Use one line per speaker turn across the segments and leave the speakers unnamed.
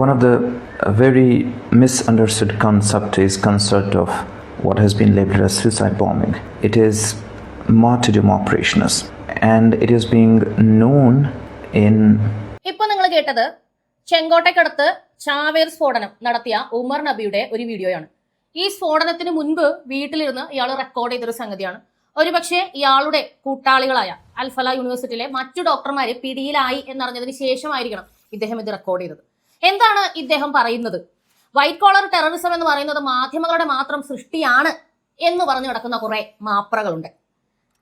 One of the uh, very misunderstood concept is concept of what has been labeled as suicide bombing. It is martyrdom operations and it is being known in
ഇപ്പൊ നിങ്ങൾ കേട്ടത് ചെങ്കോട്ടയ്ക്കടുത്ത് ചാവേർ സ്ഫോടനം നടത്തിയ ഉമർ നബിയുടെ ഒരു വീഡിയോയാണ്. ഈ സ്ഫോടനത്തിന് മുൻപ് വീട്ടിലിരുന്ന് ഇയാൾ റെക്കോർഡ് ചെയ്തൊരു സംഗതിയാണ്. ഒരുപക്ഷെ ഇയാളുടെ കൂട്ടാളികളായ അൽഫല യൂണിവേഴ്സിറ്റിയിലെ മറ്റു ഡോക്ടർമാര് പിടിയിലായി എന്നറിഞ്ഞതിന് ശേഷമായിരിക്കണം ഇദ്ദേഹം ഇത് റെക്കോർഡ് ചെയ്തത്. എന്താണ് ഇദ്ദേഹം പറയുന്നത്? വൈറ്റ് കോളർ ടെററിസം എന്ന് പറയുന്നത് മാധ്യമങ്ങളുടെ മാത്രം സൃഷ്ടിയാണ് എന്ന് പറഞ്ഞു കിടക്കുന്ന കുറെ മാപ്രകളുണ്ട്.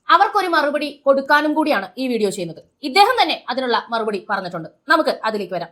അവർക്കൊരു മറുപടി കൊടുക്കാനും കൂടിയാണ് ഈ വീഡിയോ ചെയ്യുന്നത്. ഇദ്ദേഹം തന്നെ അതിനുള്ള മറുപടി പറഞ്ഞിട്ടുണ്ട്. നമുക്ക് അതിലേക്ക് വരാം.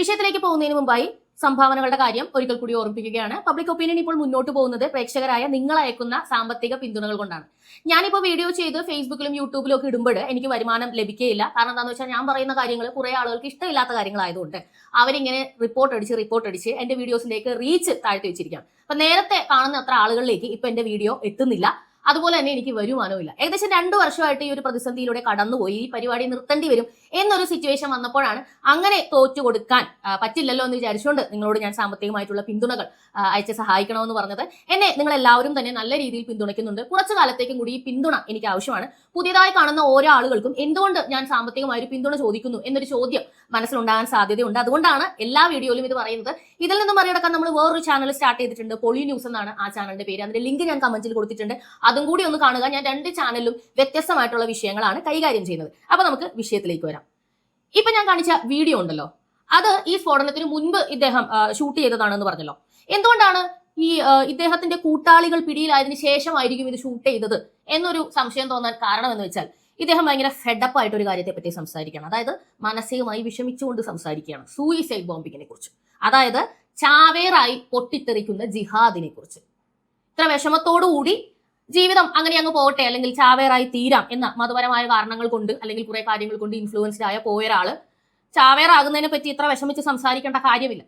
വിഷയത്തിലേക്ക് പോകുന്നതിന് മുമ്പായി സംഭാവനകളുടെ കാര്യം ഒരിക്കൽ കൂടി ഓർമ്മിപ്പിക്കുകയാണ്. പബ്ലിക് ഒപ്പീനിയൻ ഇപ്പോൾ മുന്നോട്ട് പോകുന്നത് പ്രേക്ഷകരായ നിങ്ങൾ അയക്കുന്ന സാമ്പത്തിക പിന്തുണകൾ കൊണ്ടാണ്. ഞാനിപ്പോൾ വീഡിയോ ചെയ്ത് ഫേസ്ബുക്കിലും യൂട്യൂബിലും ഒക്കെ ഇടുമ്പോൾ എനിക്ക് വരുമാനം ലഭിക്കുകയില്ല കാരണം എന്താണെന്ന് വെച്ചാൽ ഞാൻ പറയുന്ന കാര്യങ്ങൾ കുറെ ആളുകൾക്ക് ഇഷ്ടമില്ലാത്ത കാര്യങ്ങളായതുകൊണ്ട് അവരിങ്ങനെ റിപ്പോർട്ട് അടിച്ച് റിപ്പോർട്ട് അടിച്ച് എന്റെ വീഡിയോസിലേക്ക് റീച്ച് താഴ്ത്തി വെച്ചിരിക്കാം അപ്പൊ നേരത്തെ കാണുന്ന അത്ര ആളുകളിലേക്ക് ഇപ്പൊ എന്റെ വീഡിയോ എത്തുന്നില്ല. അതുപോലെ തന്നെ എനിക്ക് വരുമാനവും ഇല്ല. ഏകദേശം രണ്ടു വർഷമായിട്ട് ഈ ഒരു പ്രതിസന്ധിയിലൂടെ കടന്നുപോയി. ഈ പരിപാടി നിർത്തേണ്ടി വരും എന്നൊരു സിറ്റുവേഷൻ വന്നപ്പോഴാണ് അങ്ങനെ തോറ്റു കൊടുക്കാൻ പറ്റില്ലല്ലോ എന്ന് വിചാരിച്ചുകൊണ്ട് നിങ്ങളോട് ഞാൻ സാമ്പത്തികമായിട്ടുള്ള പിന്തുണകൾ അയച്ച് സഹായിക്കണമെന്ന് പറഞ്ഞത്. എന്നെ നിങ്ങൾ എല്ലാവരും തന്നെ നല്ല രീതിയിൽ പിന്തുണയ്ക്കുന്നുണ്ട്. കുറച്ചു കാലത്തേക്കും കൂടി ഈ പിന്തുണ എനിക്ക് ആവശ്യമാണ്. പുതിയതായി കാണുന്ന ഓരോ ആളുകൾക്കും എന്തുകൊണ്ട് ഞാൻ സാമ്പത്തികമായൊരു പിന്തുണ ചോദിക്കുന്നു എന്നൊരു ചോദ്യം മനസ്സിലുണ്ടാകാൻ സാധ്യതയുണ്ട്. അതുകൊണ്ടാണ് എല്ലാ വീഡിയോയിലും ഇത് പറയുന്നത്. ഇതിൽ നിന്നും മറികടക്കാൻ നമ്മൾ വേറൊരു ചാനൽ സ്റ്റാർട്ട് ചെയ്തിട്ടുണ്ട് പൊളി ന്യൂസ് എന്നാണ് ആ ചാനലിന്റെ പേര്. അതിന്റെ ലിങ്ക് ഞാൻ കമന്റിൽ കൊടുത്തിട്ടുണ്ട്. അതും കൂടി ഒന്ന് കാണുക. ഞാൻ രണ്ട് ചാനലിലും വ്യത്യസ്തമായിട്ടുള്ള വിഷയങ്ങളാണ് കൈകാര്യം ചെയ്യുന്നത്. അപ്പൊ നമുക്ക് വിഷയത്തിലേക്ക് വരാം. ഇപ്പൊ ഞാൻ കാണിച്ച വീഡിയോ ഉണ്ടല്ലോ. അത് ഈ സ്ഫോടനത്തിന് മുൻപ് ഇദ്ദേഹം ഷൂട്ട് ചെയ്തതാണെന്ന് പറഞ്ഞല്ലോ. എന്തുകൊണ്ടാണ് ഈ ഇദ്ദേഹത്തിന്റെ കൂട്ടാളികൾ പിടിയിലായതിനു ശേഷമായിരിക്കും ഇത് ഷൂട്ട് ചെയ്തത്? എന്നൊരു സംശയം തോന്നാൻ കാരണം എന്ന് വെച്ചാൽ ഇദ്ദേഹം ഭയങ്കര ഫെഡപ്പ് ആയിട്ട് ഒരു കാര്യത്തെ പറ്റി സംസാരിക്കുകയാണ്. അതായത് മാനസികമായി വിഷമിച്ചുകൊണ്ട് സംസാരിക്കുകയാണ്. സൂയിസൈഡ് ബോംബിങ്ങിനെ കുറിച്ച്. അതായത് ചാവേറായി പൊട്ടിത്തെറിക്കുന്ന ജിഹാദിനെ കുറിച്ച് ഇത്ര വിഷമത്തോടുകൂടി ജീവിതം അങ്ങനെ അങ്ങ് പോകട്ടെ അല്ലെങ്കിൽ ചാവേറായി തീരാം എന്ന മതപരമായ കാരണങ്ങൾ കൊണ്ട് അല്ലെങ്കിൽ കുറെ കാര്യങ്ങൾ കൊണ്ട് ഇൻഫ്ലുവൻസ്ഡ് ആയ പോയൊരാൾ ചാവേറാകുന്നതിനെ പറ്റി ഇത്ര വിഷമിച്ച് സംസാരിക്കേണ്ട കാര്യമില്ല.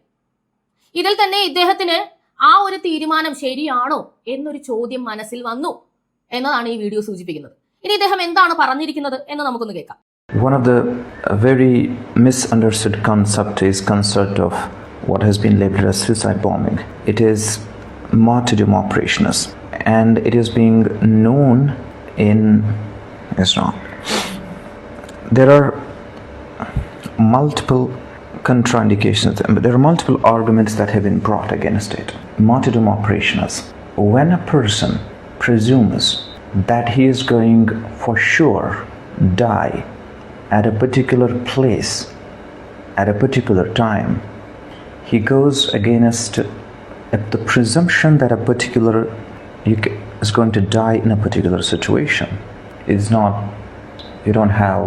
ഇതിൽ തന്നെ ഇദ്ദേഹത്തിന് ആ ഒരു തീരുമാനം ശരിയാണോ എന്നൊരു ചോദ്യം മനസ്സിൽ വന്നു എന്നതാണ് ഈ വീഡിയോ സൂചിപ്പിക്കുന്നത്. ഇനി ഇദ്ദേഹം എന്താണ് പറഞ്ഞിരിക്കുന്നത് എന്ന് നമുക്കൊന്ന് കേൾക്കാം.
One of the very misunderstood concept is concept of what has been labeled as suicide bombing. It is martyrdom operations and it is being known in Islam. There are multiple contraindications, but there are multiple arguments that have been brought against it. Martyrdom operations. When a person presumes that he is going for sure die at a particular place at a particular time, he goes against the presumption that a particular is going to die in a particular situation. It's not you don't have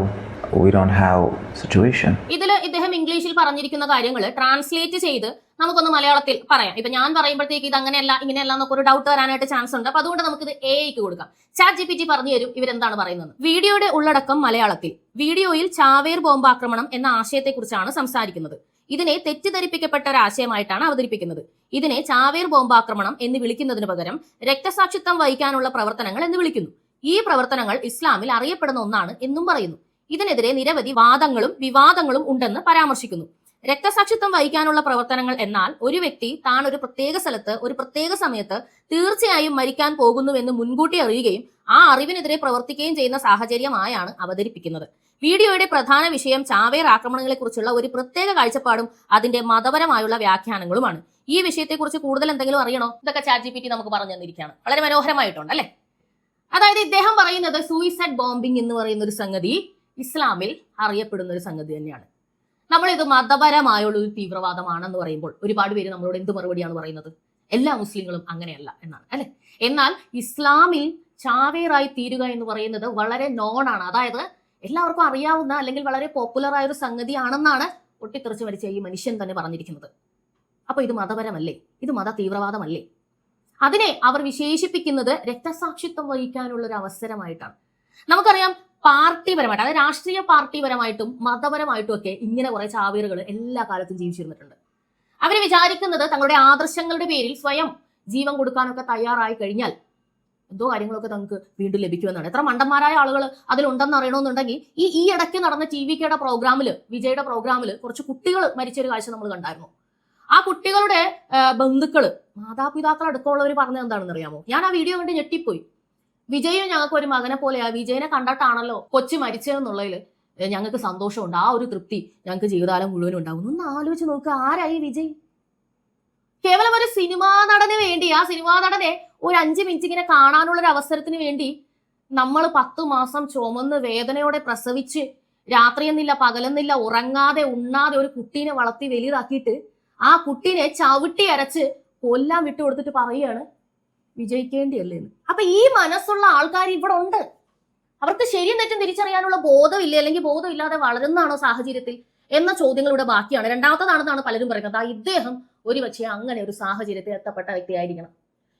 we don't have situation.
ഇതിൽ ഇദ്ദേഹം ഇംഗ്ലീഷിൽ പറഞ്ഞിരിക്കുന്ന കാര്യങ്ങൾ translate ചെയ്ത് നമുക്കൊന്ന് മലയാളത്തിൽ പറയാം. ഇപ്പൊ ഞാൻ പറയുമ്പോഴത്തേക്ക് ഇത് അങ്ങനെയല്ല ഇങ്ങനെയല്ല എന്നൊക്കെ ഒരു ഡൗട്ട് വരാനായിട്ട് ചാൻസ് ഉണ്ട്. അപ്പൊ അതുകൊണ്ട് നമുക്ക് ഇത് എ ഐക്ക് കൊടുക്കാം. ചാറ്റ് ജി പി ടി പറഞ്ഞു തരും ഇവരെന്താണ് പറയുന്നത് വീഡിയോയുടെ ഉള്ളടക്കം മലയാളത്തിൽ. വീഡിയോയിൽ ചാവേർ ബോംബാക്രമണം എന്ന ആശയത്തെക്കുറിച്ചാണ് സംസാരിക്കുന്നത്. ഇതിനെ തെറ്റിദ്ധരിപ്പിക്കപ്പെട്ട ഒരു ആശയമായിട്ടാണ് അവതരിപ്പിക്കുന്നത്. ഇതിനെ ചാവേർ ബോംബാക്രമണം എന്ന് വിളിക്കുന്നതിന് പകരം രക്തസാക്ഷിത്വം വഹിക്കാനുള്ള പ്രവർത്തനങ്ങൾ എന്ന് വിളിക്കുന്നു. ഈ പ്രവർത്തനങ്ങൾ ഇസ്ലാമിൽ അറിയപ്പെടുന്ന ഒന്നാണ് എന്നും പറയുന്നു. ഇതിനെതിരെ നിരവധി വാദങ്ങളും വിവാദങ്ങളും ഉണ്ടെന്ന് പരാമർശിക്കുന്നു. രക്തസാക്ഷിത്വം വഹിക്കാനുള്ള പ്രവർത്തനങ്ങൾ എന്നാൽ ഒരു വ്യക്തി താൻ ഒരു പ്രത്യേക സ്ഥലത്ത് ഒരു പ്രത്യേക സമയത്ത് തീർച്ചയായും മരിക്കാൻ പോകുന്നുവെന്ന് മുൻകൂട്ടി അറിയുകയും ആ അറിവിനെതിരെ പ്രവർത്തിക്കുകയും ചെയ്യുന്ന സാഹചര്യമായാണ് അവതരിപ്പിക്കുന്നത്. വീഡിയോയുടെ പ്രധാന വിഷയം ചാവേർ ആക്രമണങ്ങളെക്കുറിച്ചുള്ള ഒരു പ്രത്യേക കാഴ്ചപ്പാടും അതിന്റെ മതപരമായുള്ള വ്യാഖ്യാനങ്ങളുമാണ്. ഈ വിഷയത്തെക്കുറിച്ച് കൂടുതൽ എന്തെങ്കിലും അറിയണോ? ഇതൊക്കെ ചാറ്റ് ജി പി ടി നമുക്ക് പറഞ്ഞു തന്നിരിക്കുകയാണ്. വളരെ മനോഹരമായിട്ടുണ്ട് അല്ലേ? അതായത് ഇദ്ദേഹം പറയുന്നത് സൂയിസൈഡ് ബോംബിംഗ് എന്ന് പറയുന്ന ഒരു സംഗതി ഇസ്ലാമിൽ അറിയപ്പെടുന്ന ഒരു സംഗതി തന്നെയാണ്. നമ്മളിത് മതപരമായുള്ള ഒരു തീവ്രവാദമാണെന്ന് പറയുമ്പോൾ ഒരുപാട് പേര് നമ്മളോട് എന്ത് മറുപടിയാണ് പറയുന്നത്? എല്ലാ മുസ്ലിങ്ങളും അങ്ങനെയല്ല എന്നാണ് അല്ലെ? എന്നാൽ ഇസ്ലാമിൽ ചാവേറായി തീരുക എന്ന് പറയുന്നത് വളരെ നോണാണ് അതായത് എല്ലാവർക്കും അറിയാവുന്ന അല്ലെങ്കിൽ വളരെ പോപ്പുലർ ആയ ഒരു സംഗതിയാണെന്നാണ് പൊട്ടിത്തെറിച്ച് മരിച്ച ഈ മനുഷ്യൻ തന്നെ പറഞ്ഞിരിക്കുന്നത്. അപ്പൊ ഇത് മതപരമല്ലേ? ഇത് മത തീവ്രവാദമല്ലേ? അതിനെ അവർ വിശേഷിപ്പിക്കുന്നത് രക്തസാക്ഷിത്വം വഹിക്കാനുള്ള ഒരു അവസരമായിട്ടാണ്. നമുക്കറിയാം പാർട്ടിപരമായിട്ട് അതായത് രാഷ്ട്രീയ പാർട്ടിപരമായിട്ടും മതപരമായിട്ടും ഒക്കെ ഇങ്ങനെ കുറെ ചാവേറുകൾ എല്ലാ കാലത്തും ജീവിച്ചിരുന്നിട്ടുണ്ട്. അവർ വിചാരിക്കുന്നത് തങ്ങളുടെ ആദർശങ്ങളുടെ പേരിൽ സ്വയം ജീവൻ കൊടുക്കാനൊക്കെ തയ്യാറായി കഴിഞ്ഞാൽ എന്തോ കാര്യങ്ങളൊക്കെ നമുക്ക് വീണ്ടും ലഭിക്കുമെന്നാണ്. എത്ര മണ്ടന്മാരായ ആളുകൾ അതിലുണ്ടെന്ന് അറിയണമെന്നുണ്ടെങ്കിൽ ഈ ഈ ഇടയ്ക്ക് നടന്ന ടി വി കെയുടെ പ്രോഗ്രാമിൽ വിജയുടെ പ്രോഗ്രാമിൽ കുറച്ച് കുട്ടികൾ മരിച്ചൊരു കാഴ്ച നമ്മൾ കണ്ടായിരുന്നു. ആ കുട്ടികളുടെ ബന്ധുക്കൾ മാതാപിതാക്കൾ അടുക്കമുള്ളവർ പറഞ്ഞത് എന്താണെന്ന് അറിയാമോ? ഞാൻ ആ വീഡിയോ കണ്ട് ഞെട്ടിപ്പോയി. വിജയ് ഞങ്ങൾക്ക് ഒരു മകനെ പോലെയാ. വിജയനെ കണ്ടിട്ടാണല്ലോ കൊച്ചു മരിച്ചതെന്നുള്ളതിൽ ഞങ്ങൾക്ക് സന്തോഷമുണ്ട്. ആ ഒരു തൃപ്തി ഞങ്ങൾക്ക് ജീവിതകാലം മുഴുവനും ഉണ്ടാവും ഒന്ന് ആലോചിച്ച് നോക്കുക ആരായി വിജയ്? കേവലം ഒരു സിനിമാ നടന് വേണ്ടി ആ സിനിമാ നടനെ ഒരു അഞ്ച് മിനിറ്റ് ഇങ്ങനെ കാണാനുള്ള ഒരു അവസരത്തിന് വേണ്ടി നമ്മൾ പത്തു മാസം ചുമന്ന് വേദനയോടെ പ്രസവിച്ച് രാത്രിയെന്നില്ല പകലെന്നില്ല ഉറങ്ങാതെ ഉണ്ണാതെ ഒരു കുട്ടീനെ വളർത്തി വലുതാക്കിയിട്ട് ആ കുട്ടീനെ ചവിട്ടി അരച്ച് കൊല്ലാൻ വിട്ടു കൊടുത്തിട്ട് പറയുകയാണ് വിജയിക്കേണ്ടിയല്ലേ അപ്പൊ ഈ മനസ്സുള്ള ആൾക്കാർ ഇവിടെ ഉണ്ട്. അവർക്ക് ശരിയും തെറ്റും തിരിച്ചറിയാനുള്ള ബോധമില്ല? അല്ലെങ്കിൽ ബോധമില്ലാതെ വളരുന്നതാണോ സാഹചര്യത്തിൽ? എന്ന ചോദ്യങ്ങൾ ഇവിടെ ബാക്കിയാണ്. രണ്ടാമത്തതാണെന്നാണ് പലരും പറയുന്നത്. ഇദ്ദേഹം ഒരു പക്ഷേ അങ്ങനെ ഒരു സാഹചര്യത്തിൽ എത്തപ്പെട്ട വ്യക്തിയായിരിക്കണം.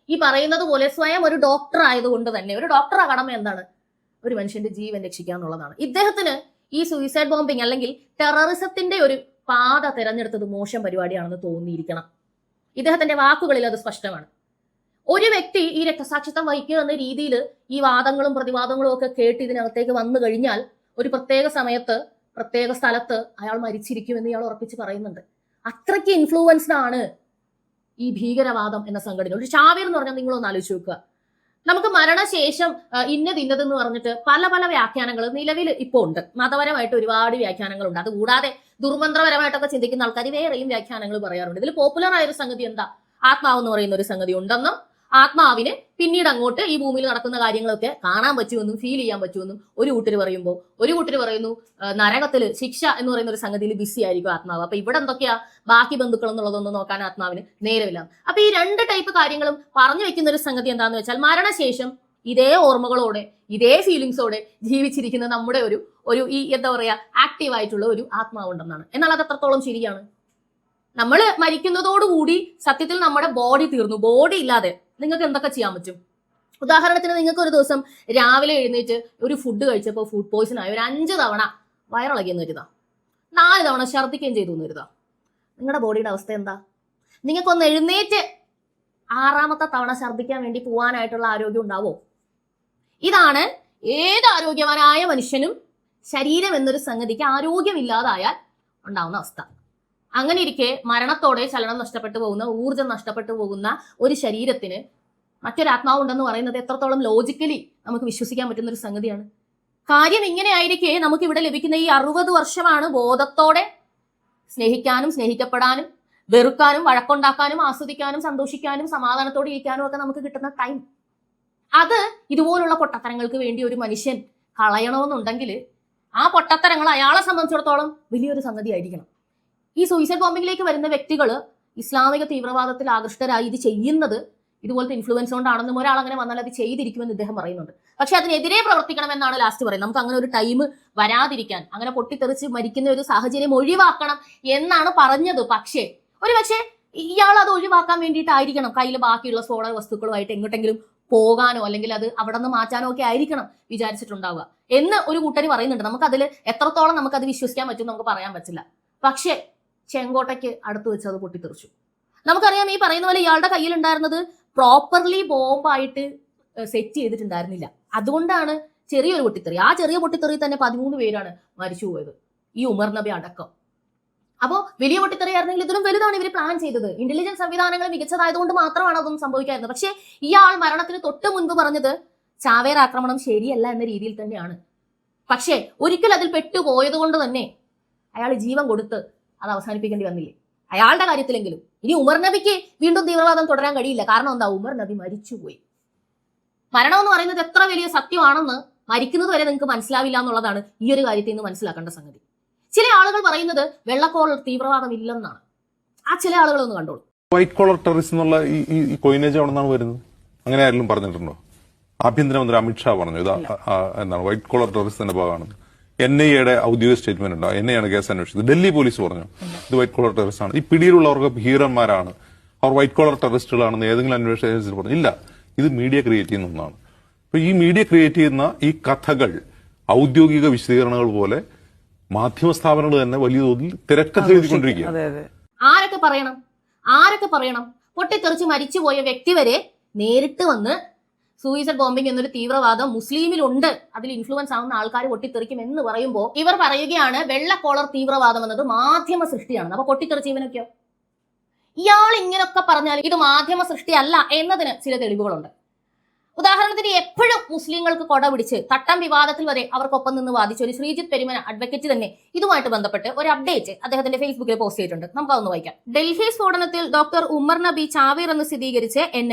ഈ പറയുന്നത് പോലെ സ്വയം ഒരു ഡോക്ടർ ആയതുകൊണ്ട് തന്നെ ഒരു ഡോക്ടർ കടമ എന്താണ്? ഒരു മനുഷ്യന്റെ ജീവൻ രക്ഷിക്കുക എന്നുള്ളതാണ്. ഇദ്ദേഹത്തിന് ഈ സൂയിസൈഡ് ബോംബിങ് അല്ലെങ്കിൽ ടെററിസത്തിന്റെ ഒരു പാത തിരഞ്ഞെടുത്തത് മോശം പരിപാടിയാണെന്ന് തോന്നിയിരിക്കണം. ഇദ്ദേഹത്തിന്റെ വാക്കുകളിൽ അത് സ്പഷ്ടമാണ്. ഒരു വ്യക്തി ഈ രക്തസാക്ഷിത്വം വഹിക്കുക എന്ന രീതിയിൽ ഈ വാദങ്ങളും പ്രതിവാദങ്ങളും ഒക്കെ കേട്ട് ഇതിനകത്തേക്ക് വന്നു കഴിഞ്ഞാൽ ഒരു പ്രത്യേക സമയത്ത് പ്രത്യേക സ്ഥലത്ത് അയാൾ മരിച്ചിരിക്കുമെന്ന് ഇയാൾ ഉറപ്പിച്ച് പറയുന്നുണ്ട്. അത്രയ്ക്ക് ഇൻഫ്ലുവൻസ്ഡ് ആണ് ഈ ഭീകരവാദം എന്ന സംഘടന. ഒരു ഷാവീർ എന്ന് പറഞ്ഞാൽ നിങ്ങളൊന്ന് ആലോചിച്ച് നോക്കുക. നമുക്ക് മരണശേഷം ഇന്നത് ഇന്നതെന്ന് പറഞ്ഞിട്ട് പല പല വ്യാഖ്യാനങ്ങൾ നിലവിൽ ഇപ്പോൾ ഉണ്ട്. മതപരമായിട്ട് ഒരുപാട് വ്യാഖ്യാനങ്ങളുണ്ട്. അതുകൂടാതെ ദുർമന്ത്രപരമായിട്ടൊക്കെ ചിന്തിക്കുന്ന ആൾക്കാർ വേറെയും വ്യാഖ്യാനങ്ങൾ പറയാറുണ്ട്. ഇതിൽ പോപ്പുലർ ആയ ഒരു സംഗതി എന്താ? ആത്മാവ് എന്ന് പറയുന്ന ഒരു സംഗതി ഉണ്ടെന്നും ആത്മാവിന് പിന്നീട് അങ്ങോട്ട് ഈ ഭൂമിയിൽ നടക്കുന്ന കാര്യങ്ങളൊക്കെ കാണാൻ പറ്റുമെന്നും ഫീൽ ചെയ്യാൻ പറ്റുമെന്നും ഒരു കൂട്ടർ പറയുമ്പോൾ ഒരു കൂട്ടർ പറയുന്നു നരകത്തിൽ ശിക്ഷ എന്ന് പറയുന്ന ഒരു സംഗതിയിൽ ബിസി ആയിരിക്കും ആത്മാവ്. അപ്പൊ ഇവിടെ എന്തൊക്കെയാ? ബാക്കി ബന്ധുക്കൾ എന്നുള്ളതൊന്നും നോക്കാൻ ആത്മാവിന് നേരമില്ല. അപ്പൊ ഈ രണ്ട് ടൈപ്പ് കാര്യങ്ങളും പറഞ്ഞു വെക്കുന്ന ഒരു സംഗതി എന്താന്ന് വെച്ചാൽ മരണശേഷം ഇതേ ഓർമ്മകളോടെ ഇതേ ഫീലിങ്സോടെ ജീവിച്ചിരിക്കുന്ന നമ്മുടെ ഒരു ഒരു ഈ എന്താ പറയാ ആക്റ്റീവ് ആയിട്ടുള്ള ഒരു ആത്മാവുണ്ടെന്നാണ് എന്നാൽ അത് എത്രത്തോളം ശരിയാണ്? നമ്മൾ മരിക്കുന്നതോടുകൂടി സത്യത്തിൽ നമ്മുടെ ബോഡി തീർന്നു. ബോഡി ഇല്ലാതെ നിങ്ങൾക്ക് എന്തൊക്കെ ചെയ്യാൻ പറ്റും? ഉദാഹരണത്തിന് നിങ്ങൾക്ക് ഒരു ദിവസം രാവിലെ എഴുന്നേറ്റ് ഒരു ഫുഡ് കഴിച്ചപ്പോൾ ഫുഡ് പോയിസൺ ആയി. ഒരു അഞ്ച് തവണ വയറിളകിയെന്ന് വരുതാ നാല് തവണ ഛർദ്ദിക്കുകയും ചെയ്തു എന്ന് വരുതാ നിങ്ങളുടെ ബോഡിയുടെ അവസ്ഥ എന്താ? നിങ്ങൾക്കൊന്ന് എഴുന്നേറ്റ് ആറാമത്തെ തവണ ഛർദ്ദിക്കാൻ വേണ്ടി പോകാനായിട്ടുള്ള ആരോഗ്യം ഉണ്ടാവോ? ഇതാണ് ഏത് ആരോഗ്യവാനായ മനുഷ്യനും ശരീരം എന്നൊരു സംഗതിക്ക് ആരോഗ്യമില്ലാതായാൽ ഉണ്ടാവുന്ന അവസ്ഥ. അങ്ങനെ ഇരിക്കെ മരണത്തോടെ ചലനം നഷ്ടപ്പെട്ടു പോകുന്ന ഊർജം നഷ്ടപ്പെട്ടു പോകുന്ന ഒരു ശരീരത്തിന് മറ്റൊരാത്മാവുണ്ടെന്ന് പറയുന്നത് എത്രത്തോളം ലോജിക്കലി നമുക്ക് വിശ്വസിക്കാൻ പറ്റുന്ന ഒരു സംഗതിയാണ്. കാര്യം ഇങ്ങനെ ആയിരിക്കെ നമുക്ക് ഇവിടെ ലഭിക്കുന്ന ഈ അറുപത് വർഷമാണ് ബോധത്തോടെ സ്നേഹിക്കാനും സ്നേഹിക്കപ്പെടാനും വെറുക്കാനും വഴക്കുണ്ടാക്കാനും ആസ്വദിക്കാനും സന്തോഷിക്കാനും സമാധാനത്തോടെ ഇരിക്കാനും ഒക്കെ നമുക്ക് കിട്ടുന്ന ടൈം അത് ഇതുപോലുള്ള പൊട്ടത്തരങ്ങൾക്ക് വേണ്ടി ഒരു മനുഷ്യൻ കളയണമെന്നുണ്ടെങ്കിൽ ആ പൊട്ടത്തരങ്ങൾ അയാളെ സംബന്ധിച്ചിടത്തോളം വലിയൊരു സംഗതി ആയിരിക്കണം ഈ സൂയിസൈഡ് ബോംബിങ്ങിലേക്ക് വരുന്ന വ്യക്തികൾ ഇസ്ലാമിക തീവ്രവാദത്തിൽ ആകൃഷ്ടരായി ഇത് ചെയ്യുന്നത് ഇതുപോലത്തെ ഇൻഫ്ലുവൻസ് കൊണ്ടാണെന്നും ഒരാൾ അങ്ങനെ വന്നാൽ അത് ചെയ്തിരിക്കുമെന്ന് ഇദ്ദേഹം പറയുന്നുണ്ട്. പക്ഷെ അതിനെതിരെ പ്രവർത്തിക്കണമെന്നാണ് ലാസ്റ്റ് പറയുന്നത്. നമുക്ക് അങ്ങനെ ഒരു ടൈം വരാതിരിക്കാൻ അങ്ങനെ പൊട്ടിത്തെറിച്ച് മരിക്കുന്ന ഒരു സാഹചര്യം ഒഴിവാക്കണം എന്നാണ് പറഞ്ഞത്. പക്ഷേ ഒരു പക്ഷേ ഇയാൾ അത് ഒഴിവാക്കാൻ വേണ്ടിയിട്ടായിരിക്കണം കയ്യിൽ ബാക്കിയുള്ള സ്ഫോടക വസ്തുക്കളുമായിട്ട് എങ്ങോട്ടെങ്കിലും പോകാനോ അല്ലെങ്കിൽ അത് അവിടെ നിന്ന് മാറ്റാനോ ഒക്കെ ആയിരിക്കണം വിചാരിച്ചിട്ടുണ്ടാവുക. എന്ന് ഒരു കൂട്ടർ പറയുന്നുണ്ട്. നമുക്കതിൽ എത്രത്തോളം നമുക്കത് വിശ്വസിക്കാൻ പറ്റും നമുക്ക് പറയാൻ പറ്റില്ല. പക്ഷേ ചെങ്കോട്ടയ്ക്ക് അടുത്ത് വെച്ച് അത് പൊട്ടിത്തെറിച്ചു. നമുക്കറിയാം ഈ പറയുന്ന പോലെ ഇയാളുടെ കയ്യിൽ ഉണ്ടായിരുന്നത് പ്രോപ്പർലി ബോംബായിട്ട് സെറ്റ് ചെയ്തിട്ടുണ്ടായിരുന്നില്ല. അതുകൊണ്ടാണ് ചെറിയൊരു പൊട്ടിത്തെറി. ആ ചെറിയ പൊട്ടിത്തെറി തന്നെ പതിമൂന്ന് പേരാണ് മരിച്ചു പോയത്. ഈ ഉമർ നബി അടക്കം. അപ്പോൾ വലിയ പൊട്ടിത്തെറിയായിരുന്നെങ്കിൽ ഇതിലും വലുതാണ് ഇവർ പ്ലാൻ ചെയ്തത്. ഇന്റലിജൻസ് സംവിധാനങ്ങൾ മികച്ചതായതുകൊണ്ട് മാത്രമാണ് അതൊന്നും സംഭവിക്കായിരുന്നത് പക്ഷേ ഇയാൾ മരണത്തിന് തൊട്ട് മുൻപ് പറഞ്ഞത് ചാവേർ ആക്രമണം ശരിയല്ല എന്ന രീതിയിൽ തന്നെയാണ്. പക്ഷേ ഒരിക്കൽ അതിൽ പെട്ടുപോയത് കൊണ്ട് തന്നെ അയാൾ ജീവൻ കൊടുത്ത് അത് അവസാനിപ്പിക്കേണ്ടി വന്നില്ലേ? അയാളുടെ കാര്യത്തിലെങ്കിലും. ഇനി ഉമർ നബിക്ക് വീണ്ടും തീവ്രവാദം തുടരാൻ കഴിയില്ല. കാരണം എന്താ? ഉമർ നബി മരിച്ചുപോയി. മരണം എന്ന് പറയുന്നത് എത്ര വലിയ സത്യമാണെന്ന് മരിക്കുന്നത് വരെ നിങ്ങൾക്ക് മനസ്സിലാവില്ല എന്നുള്ളതാണ് ഈ ഒരു കാര്യത്തിൽ നിന്ന് മനസ്സിലാക്കേണ്ട സംഗതി. ചില ആളുകൾ പറയുന്നത് വെള്ളക്കോൾ തീവ്രവാദം ഇല്ലെന്നാണ് ആ ചില ആളുകൾ ഒന്ന് കണ്ടോളൂ.
വൈറ്റ് കോളർ ടെററിസ്റ്റ് എന്നുള്ള ഈ കോയിനേജ് അവിടെ വരുന്നത്? അങ്ങനെ ആരെങ്കിലും പറഞ്ഞിട്ടുണ്ടോ? ആഭ്യന്തരമന്ത്രി അമിത്ഷാ പറഞ്ഞു. എന്താണ്? വൈറ്റ് കോളർ ടെററിസ്റ്റിന്റെ ഭാഗമാണ്. എൻ ഐ എയുടെ ഔദ്യോഗിക സ്റ്റേറ്റ്മെന്റ് ഉണ്ടോ? എൻ ഐ ആണ് കേസ് അന്വേഷിച്ചത്. ഡൽഹി പോലീസ് പറഞ്ഞു. ഇത് വൈറ്റ് കോളർ ടെററിസ്റ്റ് ആണ്. ഈ പിടിയിലുള്ളവർക്ക് ഹീറന്മാരാണ് അവർ വൈറ്റ് കോളർ ടെററിസ്റ്റുകളാണെന്ന് ഏതെങ്കിലും അന്വേഷണ ഏജൻസി പറഞ്ഞു. ഇല്ല ഇത് മീഡിയ ക്രിയേറ്റ് ചെയ്യുന്ന ഒന്നാണ്. അപ്പൊ ഈ മീഡിയ ക്രിയേറ്റ് ചെയ്യുന്ന ഈ കഥകൾ ഔദ്യോഗിക വിശദീകരണങ്ങൾ പോലെ മാധ്യമ സ്ഥാപനങ്ങൾ തന്നെ വലിയ തോതിൽ തിരക്കഥ എഴുതിക്കൊണ്ടിരിക്കുകയാണ്
അതെ.
ആരൊക്കെ പറയണം? ആരൊക്കെ പറയണം? പൊട്ടിത്തെറിച്ച് മരിച്ചുപോയ വ്യക്തി വരെ നേരിട്ട് വന്ന് സൂയിസൈഡ് ബോംബിംഗ് എന്നൊരു തീവ്രവാദം മുസ്ലിമിലുണ്ട്. അതിൽ ഇൻഫ്ലുവൻസ് ആവുന്ന ആൾക്കാർ പൊട്ടിത്തെറിക്കും എന്ന് പറയുമ്പോൾ ഇവർ പറയുകയാണ് വെള്ള കോളർ തീവ്രവാദം എന്നത് മാധ്യമ സൃഷ്ടിയാണ് അപ്പൊ പൊട്ടിത്തെറിച്ച ഇവനൊക്കെയോ? ഇയാൾ ഇങ്ങനെയൊക്കെ പറഞ്ഞാൽ ഇത് മാധ്യമ സൃഷ്ടിയല്ല എന്നതിന് ചില തെളിവുകളുണ്ട്. ഉദാഹരണത്തിന് എപ്പോഴും മുസ്ലിങ്ങൾക്ക് കൊട പിടിച്ച് തട്ടം വിവാദത്തിൽ വരെ അവർക്കൊപ്പം നിന്ന് വാദിച്ച ഒരു ശ്രീജിത്ത് പെരുമന അഡ്വക്കേറ്റ് തന്നെ ഇതുമായിട്ട് ബന്ധപ്പെട്ട് ഒരു അപ്ഡേറ്റ് അദ്ദേഹത്തിന്റെ ഫേസ്ബുക്കിൽ പോസ്റ്റ് ചെയ്തിട്ടുണ്ട്. നമുക്ക് അതൊന്ന് വായിക്കാം. ഡൽഹി സ്ഫോടനത്തിൽ ഡോക്ടർ ഉമ്മർ നബി ചാവീർ എന്ന് സ്ഥിരീകരിച്ച് എൻ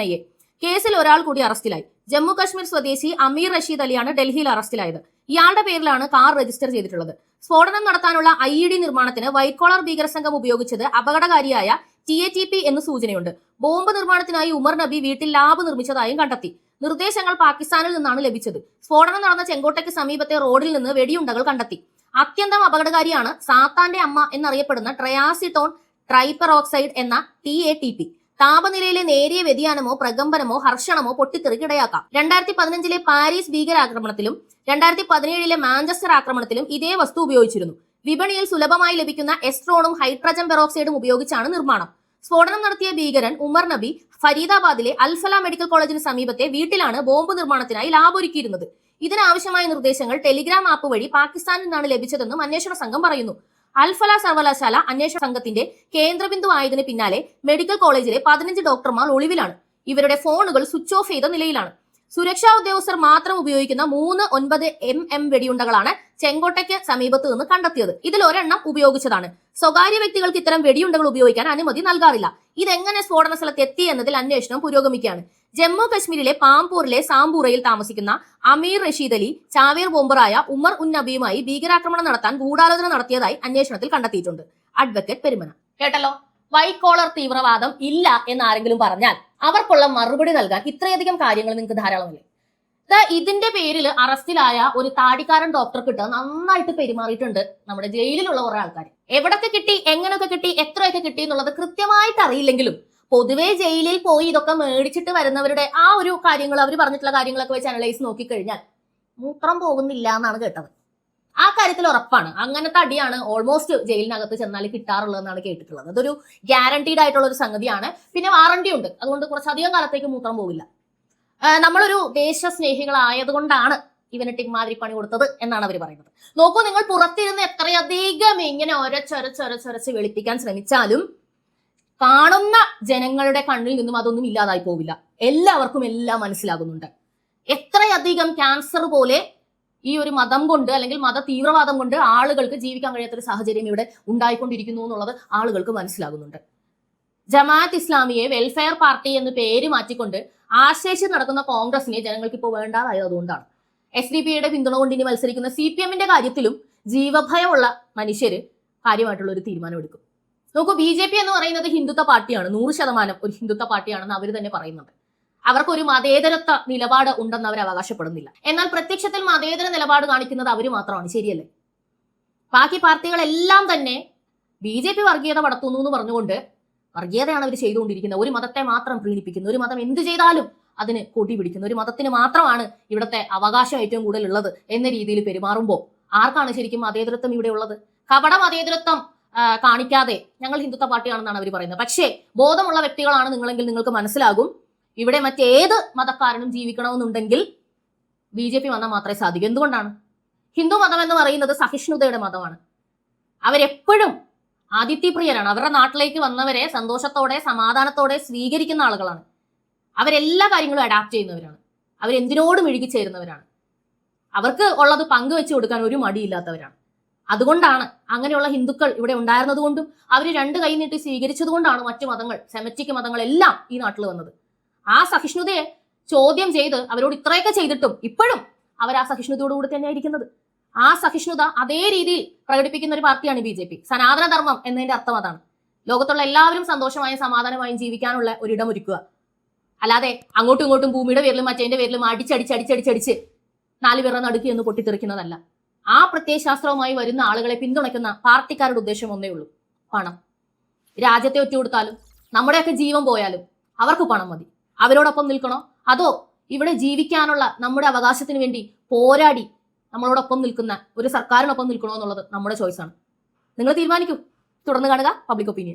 കേസിൽ ഒരാൾ കൂടി അറസ്റ്റിലായി ജമ്മു കശ്മീർ സ്വദേശി അമീർ റഷീദ് അലിയാണ് ഡൽഹിയിൽ അറസ്റ്റിലായത്. ഇയാളുടെ പേരിലാണ് കാർ രജിസ്റ്റർ ചെയ്തിട്ടുള്ളത്. സ്ഫോടനം നടത്താനുള്ള ഐ ഇ ഡി നിർമ്മാണത്തിന് വൈറ്റ് കോളർ ഭീകര സംഘം ഉപയോഗിച്ചത് അപകടകാരിയായ ടി എ ടി പി എന്ന് സൂചനയുണ്ട്. ബോംബ് നിർമ്മാണത്തിനായി ഉമർ നബി വീട്ടിൽ ലാബ് നിർമ്മിച്ചതായും കണ്ടെത്തി. നിർദ്ദേശങ്ങൾ പാകിസ്ഥാനിൽ നിന്നാണ് ലഭിച്ചത്. സ്ഫോടനം നടന്ന ചെങ്കോട്ടയ്ക്ക് സമീപത്തെ റോഡിൽ നിന്ന് വെടിയുണ്ടകൾ കണ്ടെത്തി. അത്യന്തം അപകടകാരിയാണ് സാത്താന്റെ അമ്മ എന്നറിയപ്പെടുന്ന ട്രയാസിട്ടോൺ ട്രൈപെറോക്സൈഡ് എന്ന ടി എ ടി പി. താപനിലയിലെ നേരിയ വ്യതിയാനമോ പ്രകമ്പനമോ ഹർഷണമോ പൊട്ടിത്തെറിക്ക് ഇടയാക്കാം. രണ്ടായിരത്തി പതിനഞ്ചിലെ പാരീസ് ഭീകരാക്രമണത്തിലും രണ്ടായിരത്തി പതിനേഴിലെ മാഞ്ചസ്റ്റർ ആക്രമണത്തിലും ഇതേ വസ്തു ഉപയോഗിച്ചിരുന്നു. വിപണിയിൽ സുലഭമായി ലഭിക്കുന്ന എസ്ട്രോണും ഹൈഡ്രജൻ പെറോക്സൈഡും ഉപയോഗിച്ചാണ് നിർമ്മാണം. സ്ഫോടനം നടത്തിയ ഭീകരൻ ഉമർ നബി ഫരീദാബാദിലെ അൽഫല മെഡിക്കൽ കോളേജിന് സമീപത്തെ വീട്ടിലാണ് ബോംബ് നിർമ്മാണത്തിനായി ലാബ് ഒരുക്കിയിരുന്നത്. ഇതിനാവശ്യമായ നിർദ്ദേശങ്ങൾ ടെലിഗ്രാം ആപ്പ് വഴി പാകിസ്ഥാനിൽ നിന്നാണ് ലഭിച്ചതെന്നും അന്വേഷണ സംഘം പറയുന്നു. അൽഫല സർവകലാശാല അന്വേഷണ സംഘത്തിന്റെ കേന്ദ്രബിന്ദു ആയതിനു പിന്നാലെ മെഡിക്കൽ കോളേജിലെ പതിനഞ്ച് ഡോക്ടർമാർ ഒളിവിലാണ്. ഇവരുടെ ഫോണുകൾ സ്വിച്ച് ഓഫ് ചെയ്ത നിലയിലാണ്. സുരക്ഷാ ഉദ്യോഗസ്ഥർ മാത്രം ഉപയോഗിക്കുന്ന മൂന്ന് ഒൻപത് എം എം വെടിയുണ്ടകളാണ് ചെങ്കോട്ടയ്ക്ക് സമീപത്ത് നിന്ന് കണ്ടെത്തിയത്. ഇതിൽ ഒരെണ്ണം ഉപയോഗിച്ചതാണ്. സ്വകാര്യ വ്യക്തികൾക്ക് ഇത്തരം വെടിയുണ്ടകൾ ഉപയോഗിക്കാൻ അനുമതി നൽകാറില്ല. ഇതെങ്ങനെ സ്ഫോടന സ്ഥലത്ത് എത്തി എന്നതിൽ അന്വേഷണം പുരോഗമിക്കുകയാണ്. ജമ്മു കശ്മീരിലെ പാമ്പൂറിലെ സാംപൂറയിൽ താമസിക്കുന്ന അമീർ റഷീദ് അലി ചാവേർ ബോംബറായ ഉമർ ഉൻ നബിയുമായി ഭീകരാക്രമണം നടത്താൻ ഗൂഢാലോചന നടത്തിയതായി അന്വേഷണത്തിൽ കണ്ടെത്തിയിട്ടുണ്ട്. അഡ്വക്കേറ്റ് പെരുമന. കേട്ടല്ലോ? വൈറ്റ് കോളർ തീവ്രവാദം ഇല്ല എന്ന് ആരെങ്കിലും പറഞ്ഞാൽ അവർക്കുള്ള മറുപടി നൽകാൻ ഇത്രയധികം കാര്യങ്ങൾ നിങ്ങൾക്ക് ധാരാളമല്ലേ? ഇതിന്റെ പേരിൽ അറസ്റ്റിലായ ഒരു താടിക്കാരൻ ഡോക്ടർ കിട്ടുക നന്നായിട്ട് പെരുമാറിയിട്ടുണ്ട് നമ്മുടെ ജയിലിലുള്ള കുറെ ആൾക്കാർ എവിടൊക്കെ കിട്ടി എങ്ങനെയൊക്കെ കിട്ടി എത്രയൊക്കെ കിട്ടി എന്നുള്ളത് കൃത്യമായിട്ട് അറിയില്ലെങ്കിലും പൊതുവേ ജയിലിൽ പോയി ഇതൊക്കെ മേടിച്ചിട്ട് വരുന്നവരുടെ ആ ഒരു കാര്യങ്ങൾ അവർ പറഞ്ഞിട്ടുള്ള കാര്യങ്ങളൊക്കെ വെച്ച് അനലൈസ് നോക്കിക്കഴിഞ്ഞാൽ മൂത്രം പോകുന്നില്ല എന്നാണ് കേട്ടത്. ആ കാര്യത്തിൽ ഉറപ്പാണ്. അങ്ങനത്തെ അടിയാണ് ഓൾമോസ്റ്റ് ജയിലിനകത്ത് ചെന്നാൽ കിട്ടാറുള്ളതെന്നാണ് കേട്ടിട്ടുള്ളത്. അതൊരു ഗ്യാരണ്ടീഡ് ആയിട്ടുള്ള ഒരു സംഗതിയാണ്. പിന്നെ വാറണ്ടി ഉണ്ട്. അതുകൊണ്ട് കുറച്ചധികം കാലത്തേക്ക് മൂത്രം പോകില്ല നമ്മളൊരു ദേശസ്നേഹികളായതുകൊണ്ടാണ് ഇവന് ടിമാതിരി പണി കൊടുത്തത് എന്നാണ് അവർ പറയുന്നത്. നോക്കൂ നിങ്ങൾ പുറത്തിരുന്ന് എത്രയധികം ഇങ്ങനെ ഒരച്ചൊരച്ചൊരച്ചൊരച്ച് വെളുപ്പിക്കാൻ ശ്രമിച്ചാലും കാണുന്ന ജനങ്ങളുടെ കണ്ണിൽ നിന്നും അതൊന്നും ഇല്ലാതായി പോവില്ല. എല്ലാവർക്കും എല്ലാം മനസ്സിലാകുന്നുണ്ട്. എത്രയധികം ക്യാൻസർ പോലെ ഈ ഒരു മതം കൊണ്ട് അല്ലെങ്കിൽ മത തീവ്രവാദം കൊണ്ട് ആളുകൾക്ക് ജീവിക്കാൻ കഴിയാത്തൊരു സാഹചര്യം ഇവിടെ ഉണ്ടായിക്കൊണ്ടിരിക്കുന്നു എന്നുള്ളത് ആളുകൾക്ക് മനസ്സിലാകുന്നുണ്ട്. ജമാഅത്ത് ഇസ്ലാമിയെ വെൽഫെയർ പാർട്ടി എന്ന് പേര് മാറ്റിക്കൊണ്ട് ആശേഷിച്ച് നടക്കുന്ന കോൺഗ്രസിനെ ജനങ്ങൾക്ക് ഇപ്പോൾ വേണ്ടാതായത് അതുകൊണ്ടാണ്. എസ് ഡി പിയുടെ പിന്തുണ കൊണ്ട് ഇനി മത്സരിക്കുന്ന സി പി എമ്മിന്റെ കാര്യത്തിലും ജീവഭയമുള്ള മനുഷ്യര് കാര്യമായിട്ടുള്ള ഒരു തീരുമാനം എടുക്കും നോക്കൂ ബി ജെ പി എന്ന് പറയുന്നത് ഹിന്ദുത്വ പാർട്ടിയാണ്. നൂറ് ശതമാനം ഒരു ഹിന്ദുത്വ പാർട്ടിയാണെന്ന് അവർ തന്നെ പറയുന്നുണ്ട്. അവർക്ക് ഒരു മതേതരത്വ നിലപാട് ഉണ്ടെന്ന് അവർ അവകാശപ്പെടുന്നില്ല. എന്നാൽ പ്രത്യക്ഷത്തിൽ മതേതര നിലപാട് കാണിക്കുന്നത് അവർ മാത്രമാണ്. ശരിയല്ലേ? ബാക്കി പാർട്ടികളെല്ലാം തന്നെ ബി ജെ പി വർഗീയത വളർത്തുന്നു എന്ന് പറഞ്ഞുകൊണ്ട് വർഗീയതയാണ് അവർ ചെയ്തുകൊണ്ടിരിക്കുന്നത്. ഒരു മതത്തെ മാത്രം പ്രീണിപ്പിക്കുന്നു. ഒരു മതം എന്ത് ചെയ്താലും അതിന് കൊടി പിടിക്കുന്നു. ഒരു മതത്തിന് മാത്രമാണ് ഇവിടുത്തെ അവകാശം ഏറ്റവും കൂടുതൽ ഉള്ളത് എന്ന രീതിയിൽ പെരുമാറുമ്പോൾ ആർക്കാണ് ശരിക്കും മതേതരത്വം ഇവിടെ ഉള്ളത് കപട മതേതരത്വം കാണിക്കാതെ ഞങ്ങൾ ഹിന്ദുത്വ പാർട്ടിയാണെന്നാണ് അവർ പറയുന്നത്. പക്ഷേ ബോധമുള്ള വ്യക്തികളാണ് നിങ്ങളെങ്കിൽ നിങ്ങൾക്ക് മനസ്സിലാകും. ഇവിടെ മറ്റേത് മതക്കാരനും ജീവിക്കണമെന്നുണ്ടെങ്കിൽ ബി ജെ പി വന്നാൽ മാത്രമേ സാധിക്കൂ. എന്തുകൊണ്ടാണ്? ഹിന്ദു മതം എന്ന് പറയുന്നത് സഹിഷ്ണുതയുടെ മതമാണ്. അവരെപ്പോഴും ആദിത്യപ്രിയരാണ്. അവരുടെ നാട്ടിലേക്ക് വന്നവരെ സന്തോഷത്തോടെ സമാധാനത്തോടെ സ്വീകരിക്കുന്ന ആളുകളാണ്. അവരെല്ലാ കാര്യങ്ങളും അഡാപ്റ്റ് ചെയ്യുന്നവരാണ്. അവരെന്തിനോടും ഇഴുകിച്ചേരുന്നവരാണ്. അവർക്ക് ഉള്ളത് പങ്കുവെച്ച് കൊടുക്കാൻ ഒരു മടിയില്ലാത്തവരാണ്. അതുകൊണ്ടാണ് അങ്ങനെയുള്ള ഹിന്ദുക്കൾ ഇവിടെ ഉണ്ടായിരുന്നത് കൊണ്ടും അവർ രണ്ട് കൈ നീട്ടി സ്വീകരിച്ചതുകൊണ്ടാണ് മറ്റു മതങ്ങൾ സെമറ്റിക് മതങ്ങളെല്ലാം ഈ നാട്ടിൽ വന്നത്. ആ സഹിഷ്ണുതയെ ചോദ്യം ചെയ്ത് അവരോട് ഇത്രയൊക്കെ ചെയ്തിട്ടും ഇപ്പോഴും അവർ ആ സഹിഷ്ണുതയോടുകൂടി തന്നെ ഇരിക്കുന്നത് ആ സഹിഷ്ണുത അതേ രീതിയിൽ പ്രകടിപ്പിക്കുന്ന ഒരു പാർട്ടിയാണ് ബി ജെ പി. സനാതനധർമ്മം എന്നതിന്റെ അർത്ഥം അതാണ്. ലോകത്തുള്ള എല്ലാവരും സന്തോഷമായും സമാധാനമായും ജീവിക്കാനുള്ള ഒരിടം ഒരുക്കുക അല്ലാതെ അങ്ങോട്ടും ഇങ്ങോട്ടും ഭൂമിയുടെ പേരിലും മറ്റേന്റെ പേരിലും അടിച്ചടിച്ചടിച്ചടിച്ചടിച്ച് നാല് പേരുടെ നടുക്കി എന്ന് പൊട്ടിത്തെറിക്കുന്നതല്ല. ആ പ്രത്യയശാസ്ത്രവുമായി വരുന്ന ആളുകളെ പിന്തുണയ്ക്കുന്ന പാർട്ടിക്കാരുടെ ഉദ്ദേശം ഒന്നേ ഉള്ളൂ പണം. രാജ്യത്തെ ഒറ്റുകൊടുത്താലും നമ്മുടെയൊക്കെ ജീവൻ പോയാലും അവർക്ക് പണം മതി. അവരോടൊപ്പം നിൽക്കണോ? അതോ ഇവിടെ ജീവിക്കാനുള്ള നമ്മുടെ അവകാശത്തിന് വേണ്ടി പോരാടി നമ്മളോടൊപ്പം നിൽക്കുന്ന ഒരു സർക്കാരിനൊപ്പം നിൽക്കണോ എന്നുള്ളത് നമ്മുടെ ചോയ്സാണ് നിങ്ങൾ തീരുമാനിക്കും. തുടർന്ന് കാണുക പബ്ലിക് ഒപ്പീനിയൻ